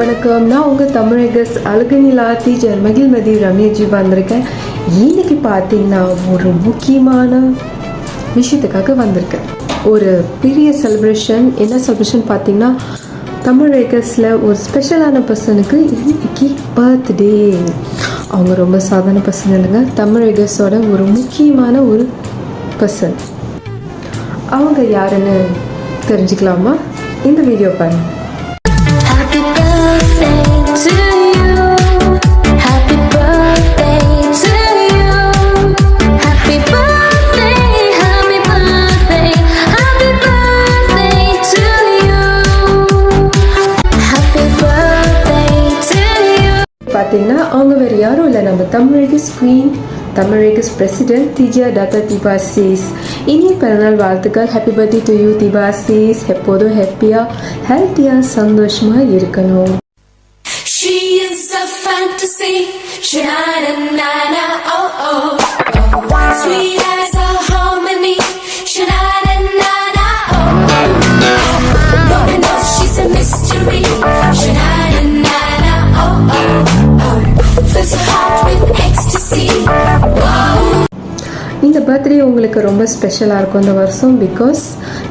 வணக்கம் நான் உங்கள் தமிழகஸ் அழகுநிலா டீச்சர் மகிழ்மதி ரமேஷ்ஜி வந்திருக்கேன். இன்னைக்கு பார்த்தீங்கன்னா ஒரு முக்கியமான விஷயத்துக்காக வந்திருக்கேன். ஒரு பெரிய செலிப்ரேஷன் என்ன செலிப்ரேஷன் பார்த்தீங்கன்னா தமிழகஸில் ஒரு ஸ்பெஷலான பர்சனுக்கு இன்னைக்கு பர்த்டே அவங்க ரொம்ப சாதாரண பர்சன் இல்லைங்க. தமிழகஸோட ஒரு முக்கியமான ஒரு பர்சன் அவங்க யாருன்னு தெரிஞ்சுக்கலாமா? இந்த வீடியோ பாருங்கள் பார்த்தீங்கன்னா அவங்க வேறு யாரும் இல்லை. நம்ம தமிழகஸ் ஸ்க்ரீன் தமிழகஸ் பிரசிடென்ட் திஜா டாக்டர் திபாசிஸ் இனிய பிறநாள் வாழ்த்துக்கள் happy birthday to you Dibasis எப்போதும் ஹாப்பியாக ஹெல்த்தியாக சந்தோஷமாக இருக்கணும் She is a fantasy. Sha-na-na-na, oh oh. oh. Sweet as இந்த பர்த்டே உங்களுக்கு ரொம்ப ஸ்பெஷலாக இருக்கும் இந்த வருஷம் பிகாஸ்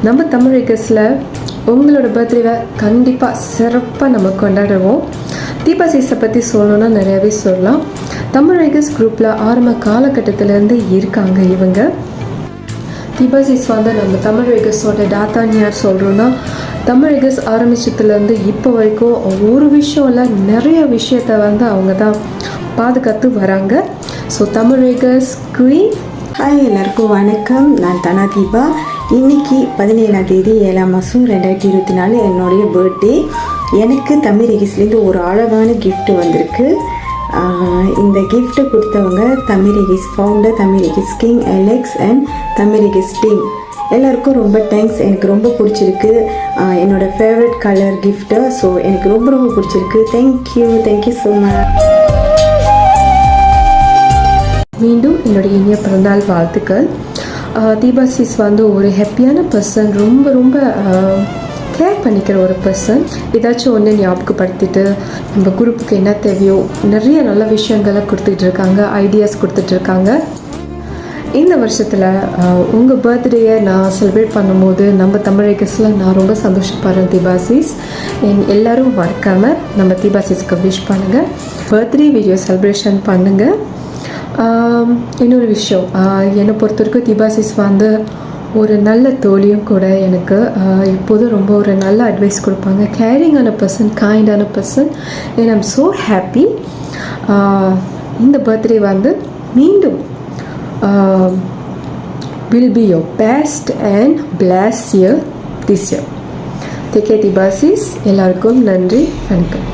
நம்ம தமிழகஸில் உங்களோட பர்த்டேவை கண்டிப்பாக சிறப்பாக நம்ம கொண்டாடுவோம். தீபாசீஸை பற்றி சொல்லணும்னா நிறையாவே சொல்லலாம். தமிழகஸ் குரூப்பில் ஆரம்ப காலகட்டத்திலேருந்து இருக்காங்க இவங்க. தீபாசிஸ் வந்து நம்ம தமிழகஸோட டாத்தான்னு யார் சொல்கிறோன்னா தமிழகஸ் ஆரம்பிச்சதுலேருந்து இப்போ வரைக்கும் ஒரு விஷயம் இல்லை நிறைய விஷயத்த வந்து அவங்க தான் பாதுகாத்து வராங்க. ஸோ தமிழகஸ் குயின் ஹாய் எல்லாருக்கும் வணக்கம். நான் தனா தீபா. இன்னைக்கு பதினேழாம் தேதி ஏழாம் மாதம் ரெண்டாயிரத்தி இருபத்தி நாலு என்னுடைய பர்த்டே எனக்கு தமிழ் ரெகிஸ்லேருந்து ஒரு அழகான கிஃப்ட் வந்திருக்கு. இந்த கிஃப்ட்டை கொடுத்தவங்க Tamil Regis founder Tamil Regis King Alex and Tamil Regis team எல்லாருக்கும் ரொம்ப தேங்க்ஸ் எனக்கு ரொம்ப பிடிச்சிருக்கு. என்னோடய ஃபேவரட் கலர் கிஃப்ட்டு ஸோ எனக்கு ரொம்ப ரொம்ப பிடிச்சிருக்கு. தேங்க்யூ தேங்க்யூ ஸோ மச் மீண்டும் என்னுடைய இனிய பிறந்தாள் வாழ்த்துக்கள். தீபா தீபாசிஸ் வந்து ஒரு ஹாப்பியான பர்சன் ரொம்ப ரொம்ப கேர் பண்ணிக்கிற ஒரு பர்சன் ஏதாச்சும் ஒன்று ஞாபகப்படுத்திட்டு நம்ம குரூப்புக்கு என்ன தேவையோ நிறைய நல்ல விஷயங்களை கொடுத்துட்டு இருக்காங்க ஐடியாஸ் கொடுத்துட்டு இருக்காங்க. இந்த வருஷத்தில் உங்கள் பர்த்டேயை நான் செலிப்ரேட் பண்ணும்போது நம்ம தமிழகஸில் நான் ரொம்ப சந்தோஷப்படுறேன் தீபாசிஸ் என் எல்லோரும் மறக்காமல் நம்ம தீபாசிஸ்க்கு விஷ் பண்ணுங்கள் பர்த்டே வீடியோ செலிப்ரேஷன் பண்ணுங்கள் இன்னொரு விஷயம். என்னை பொறுத்த வரைக்கும் திபாசிஸ் வந்து ஒரு நல்ல தோழியும் கூட எனக்கு. எப்போதும் ரொம்ப ஒரு நல்ல அட்வைஸ் கொடுப்பாங்க. கேரிங்கான person கைண்டான person and I'm so happy இந்த பர்த்டே வந்து மீண்டும் will be your best and bless year this year Dighe திபாசிஸ். எல்லாருக்கும் நன்றி வணக்கம்.